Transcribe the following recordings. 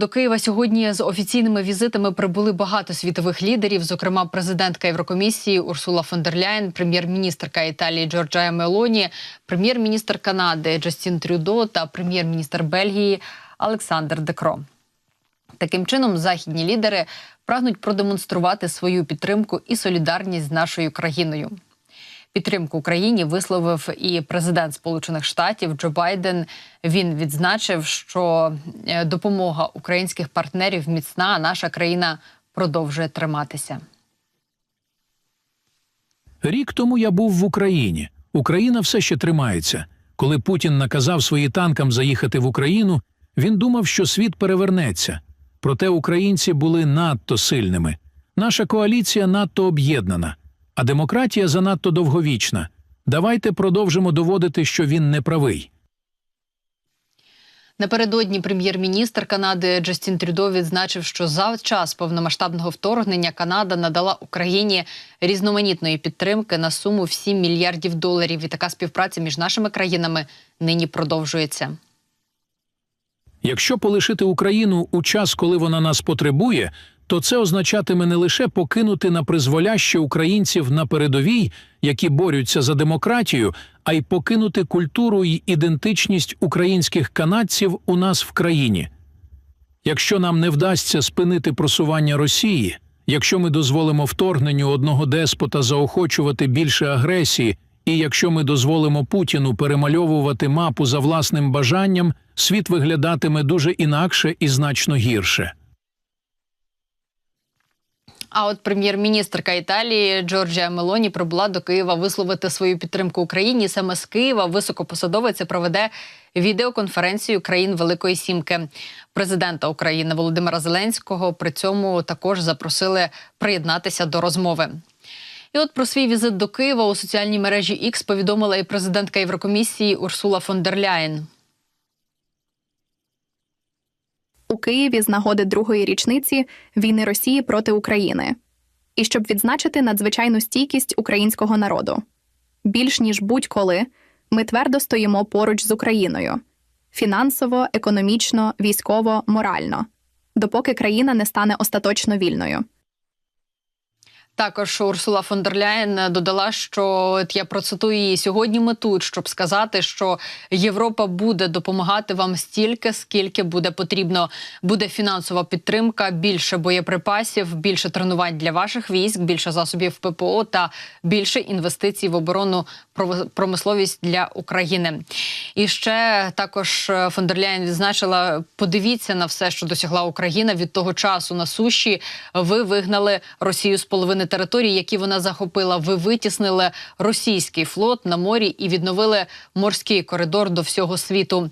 До Києва сьогодні з офіційними візитами прибули багато світових лідерів, зокрема президентка Єврокомісії Урсула фон дер Ляєн, прем'єр-міністрка Італії Джорджая Мелоні, прем'єр-міністр Канади Джастін Трюдо та прем'єр-міністр Бельгії Олександр Декро. Таким чином, західні лідери прагнуть продемонструвати свою підтримку і солідарність з нашою країною. Підтримку Україні висловив і президент Сполучених Штатів Джо Байден. Він відзначив, що е, допомога українських партнерів міцна, а наша країна продовжує триматися. Рік тому я був в Україні. Україна все ще тримається. Коли Путін наказав свої танкам заїхати в Україну, він думав, що світ перевернеться. Проте українці були надто сильними. Наша коаліція надто об'єднана, а демократія занадто довговічна. Давайте продовжимо доводити, що він не правий. Напередодні прем'єр-міністр Канади Джастін Трюдо відзначив, що за час повномасштабного вторгнення Канада надала Україні різноманітної підтримки на суму в 7 мільярдів доларів. І така співпраця між нашими країнами нині продовжується. Якщо полишити Україну у час, коли вона нас потребує, то це означатиме не лише покинути на призволяще українців на передовій, які борються за демократію, а й покинути культуру й ідентичність українських канадців у нас в країні. Якщо нам не вдасться спинити просування Росії, якщо ми дозволимо вторгненню одного деспота заохочувати більше агресії, і якщо ми дозволимо Путіну перемальовувати мапу за власним бажанням, світ виглядатиме дуже інакше і значно гірше. А от прем'єр-міністрка Італії Джорджія Мелоні прибула до Києва висловити свою підтримку Україні. Саме з Києва високопосадовиця проведе відеоконференцію країн Великої Сімки. Президента України Володимира Зеленського при цьому також запросили приєднатися до розмови. І от про свій візит до Києва у соціальній мережі X повідомила і президентка Єврокомісії Урсула фон дер Ляєн. У Києві з нагоди другої річниці війни Росії проти України, і щоб відзначити надзвичайну стійкість українського народу. Більш ніж будь-коли ми твердо стоїмо поруч з Україною фінансово, економічно, військово, морально, допоки країна не стане остаточно вільною. Також Урсула фон дер Ляєн додала, що от я процитую її сьогодні. Ми тут, щоб сказати, що Європа буде допомагати вам стільки, скільки буде потрібно. Буде фінансова підтримка, більше боєприпасів, більше тренувань для ваших військ, більше засобів ППО та більше інвестицій в оборонну промисловість для України. І ще також фон відзначила: подивіться на все, що досягла Україна від того часу на суші. Ви вигнали Росію з половини території, які вона захопила. Ви витіснили російський флот на морі і відновили морський коридор до всього світу.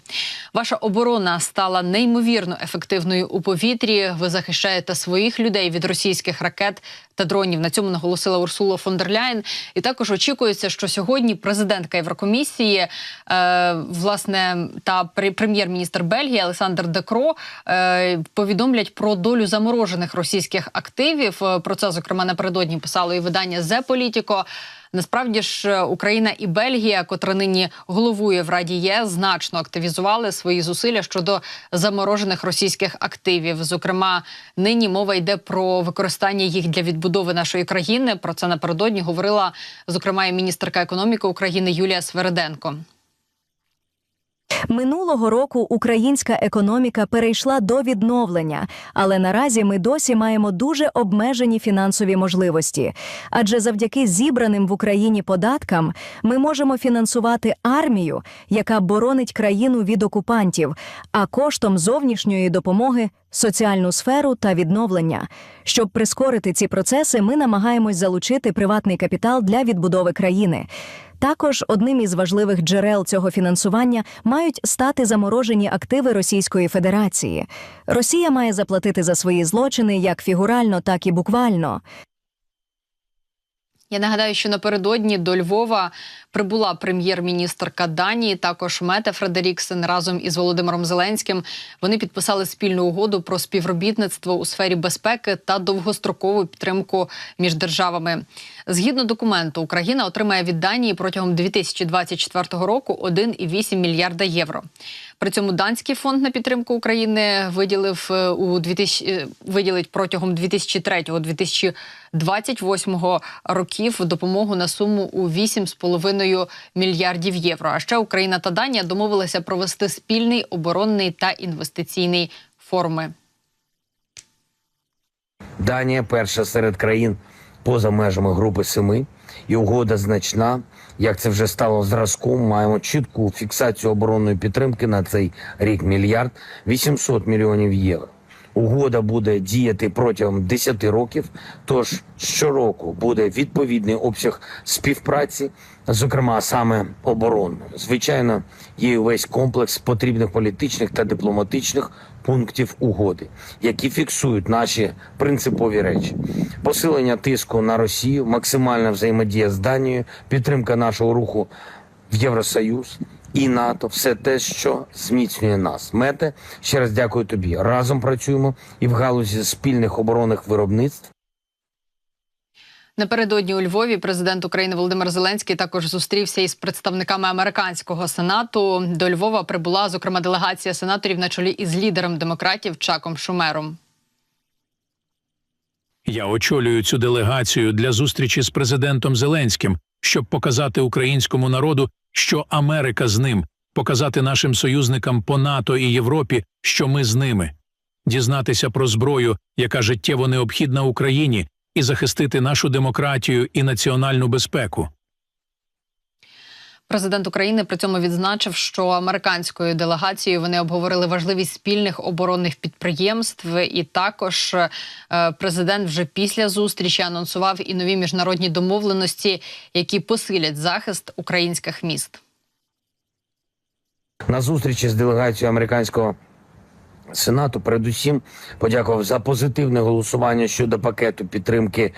Ваша оборона стала неймовірно ефективною у повітрі. Ви захищаєте своїх людей від російських ракет та дронів. На цьому наголосила Урсула фон дер Ляєн. І також очікується, що сьогодні президентка Єврокомісії, е, власне, та прем'єр-міністр Бельгії Олександр Декро е, повідомлять про долю заморожених російських активів. Е, Про це зокрема напередодні писало і видання «The Політіко». Насправді ж Україна і Бельгія, котра нині головує в Раді ЄС, значно активізували свої зусилля щодо заморожених російських активів. Зокрема, нині мова йде про використання їх для відбудови нашої країни. Про це напередодні говорила зокрема і міністерка економіки України Юлія Свериденко. Минулого року українська економіка перейшла до відновлення, але наразі ми досі маємо дуже обмежені фінансові можливості. Адже завдяки зібраним в Україні податкам ми можемо фінансувати армію, яка боронить країну від окупантів, а коштом зовнішньої допомоги соціальну сферу та відновлення. Щоб прискорити ці процеси, ми намагаємось залучити приватний капітал для відбудови країни. Також одним із важливих джерел цього фінансування мають стати заморожені активи Російської Федерації. Росія має заплатити за свої злочини як фігурально, так і буквально. Я нагадаю, що напередодні до Львова прибула прем'єр-міністрка Данії, також Мете Фредеріксен разом із Володимиром Зеленським. Вони підписали спільну угоду про співробітництво у сфері безпеки та довгострокову підтримку між державами. Згідно документу, Україна отримає від Данії протягом 2024 року 1,8 мільярда євро. При цьому данський фонд на підтримку України виділив е, у 2000, е, виділить протягом 2003-2028 років допомогу на суму у 8,5 мільярдів євро. А ще Україна та Данія домовилися провести спільний оборонний та інвестиційний форуми. Данія перша серед країн поза межами Групи Семи, і угода значна. Як це вже стало зразком, маємо чітку фіксацію оборонної підтримки на цей рік мільярд 800 мільйонів євро. Угода буде діяти протягом 10 років. Тож щороку буде відповідний обсяг співпраці, зокрема саме оборонної. Звичайно, є весь комплекс потрібних політичних та дипломатичних пунктів угоди, які фіксують наші принципові речі: посилення тиску на Росію, максимальна взаємодія з Данією, підтримка нашого руху в Євросоюз і НАТО, все те, що зміцнює нас. Мете, ще раз дякую тобі. Разом працюємо і в галузі спільних оборонних виробництв. Напередодні у Львові президент України Володимир Зеленський також зустрівся із представниками американського сенату. До Львова прибула зокрема делегація сенаторів на чолі із лідером демократів Чаком Шумером. Я очолюю цю делегацію для зустрічі з президентом Зеленським, щоб показати українському народу, що Америка з ним, показати нашим союзникам по НАТО і Європі, що ми з ними, дізнатися про зброю, яка життєво необхідна Україні, і захистити нашу демократію і національну безпеку. Президент України при цьому відзначив, що американською делегацією вони обговорили важливість спільних оборонних підприємств. І також е, президент вже після зустрічі анонсував і нові міжнародні домовленості, які посилять захист українських міст. На зустрічі з делегацією американського сенату передусім подякував за позитивне голосування щодо пакету підтримки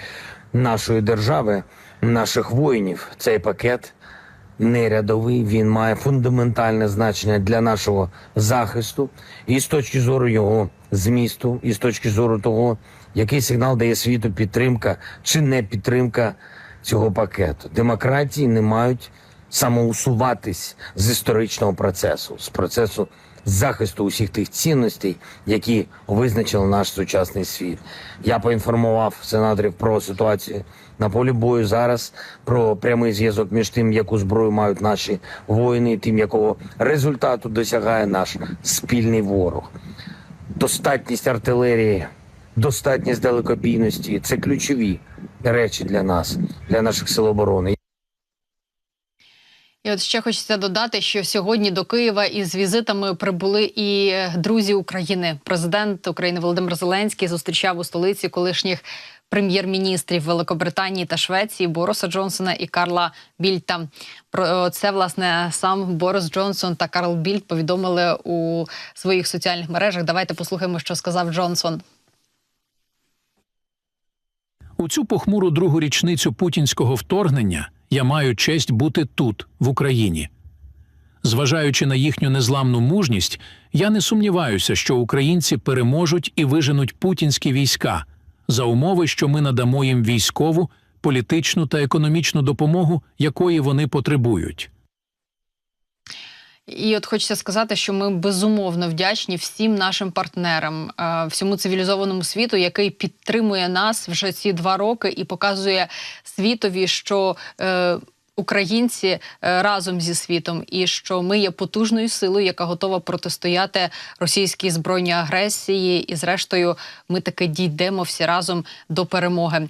нашої держави, наших воїнів. Цей пакет не рядовий, він має фундаментальне значення для нашого захисту, і з точки зору його змісту, і з точки зору того, який сигнал дає світу підтримка чи не підтримка цього пакету. Демократії не мають самоусуватись з історичного процесу, з процесу захисту усіх тих цінностей, які визначили наш сучасний світ. Я поінформував сенаторів про ситуацію на полі бою зараз, про прямий зв'язок між тим, яку зброю мають наші воїни, і тим, якого результату досягає наш спільний ворог. Достатність артилерії, достатність далекобійності це ключові речі для нас, для наших сил оборони. І от ще хочеться додати, що сьогодні до Києва із візитами прибули і друзі України. Президент України Володимир Зеленський зустрічав у столиці колишніх прем'єр-міністрів Великобританії та Швеції Бориса Джонсона і Карла Більта. Про це власне сам Борис Джонсон та Карл Більт повідомили у своїх соціальних мережах. Давайте послухаємо, що сказав Джонсон. У цю похмуру другу річницю путінського вторгнення я маю честь бути тут, в Україні. Зважаючи на їхню незламну мужність, я не сумніваюся, що українці переможуть і виженуть путінські війська за умови, що ми надамо їм військову, політичну та економічну допомогу, якої вони потребують. І от хочеться сказати, що ми безумовно вдячні всім нашим партнерам, е, всьому цивілізованому світу, який підтримує нас вже ці два роки і показує світові, що е, українці е, разом зі світом, і що ми є потужною силою, яка готова протистояти російській збройній агресії. І, зрештою, ми таки дійдемо всі разом до перемоги.